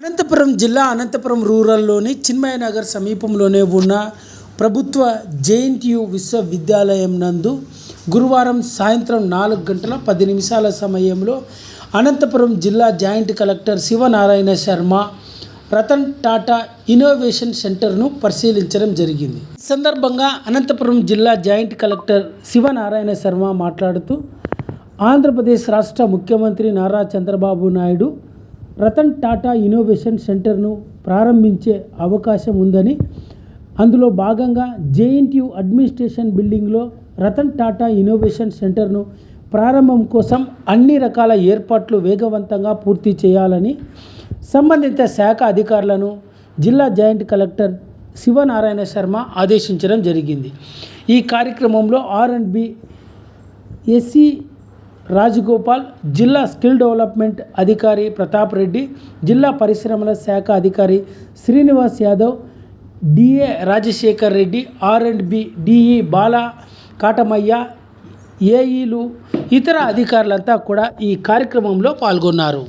అనంతపురం జిల్లా అనంతపురం రూరల్లోని చిన్మయ నగర్ సమీపంలోనే ఉన్న ప్రభుత్వ జేఎన్టీయు విశ్వవిద్యాలయం నందు గురువారం సాయంత్రం నాలుగు గంటల పది నిమిషాల సమయంలో అనంతపురం జిల్లా joint collector Shivanarayana Sharma Ratan Tata innovation సెంటర్ను పరిశీలించడం జరిగింది. సందర్భంగా అనంతపురం జిల్లా జాయింట్ కలెక్టర్ శివనారాయణ శర్మ మాట్లాడుతూ ఆంధ్రప్రదేశ్ రాష్ట్ర ముఖ్యమంత్రి నారా చంద్రబాబు నాయుడు రతన్ టాటా ఇన్నోవేషన్ సెంటర్ను ప్రారంభించే అవకాశం ఉందని అందులో భాగంగా జేఎన్టీయు అడ్మినిస్ట్రేషన్ బిల్డింగ్లో రతన్ టాటా ఇన్నోవేషన్ సెంటర్ను ప్రారంభం కోసం అన్ని రకాల ఏర్పాట్లు వేగవంతంగా పూర్తి చేయాలని సంబంధిత శాఖ అధికారులను జిల్లా జాయింట్ కలెక్టర్ శివనారాయణ శర్మ ఆదేశించడం జరిగింది. ఈ కార్యక్రమంలో R and B SC Rajagopal జిల్లా స్కిల్ డెవలప్మెంట్ అధికారి ప్రతాప్ రెడ్డి జిల్లా పరిశ్రమల శాఖ అధికారి Srinivas Yadav DA Rajasekhar Reddy R and B DE Bala Katamayya ఏఈలు ఇతర అధికారులంతా కూడా ఈ కార్యక్రమంలో పాల్గొన్నారు.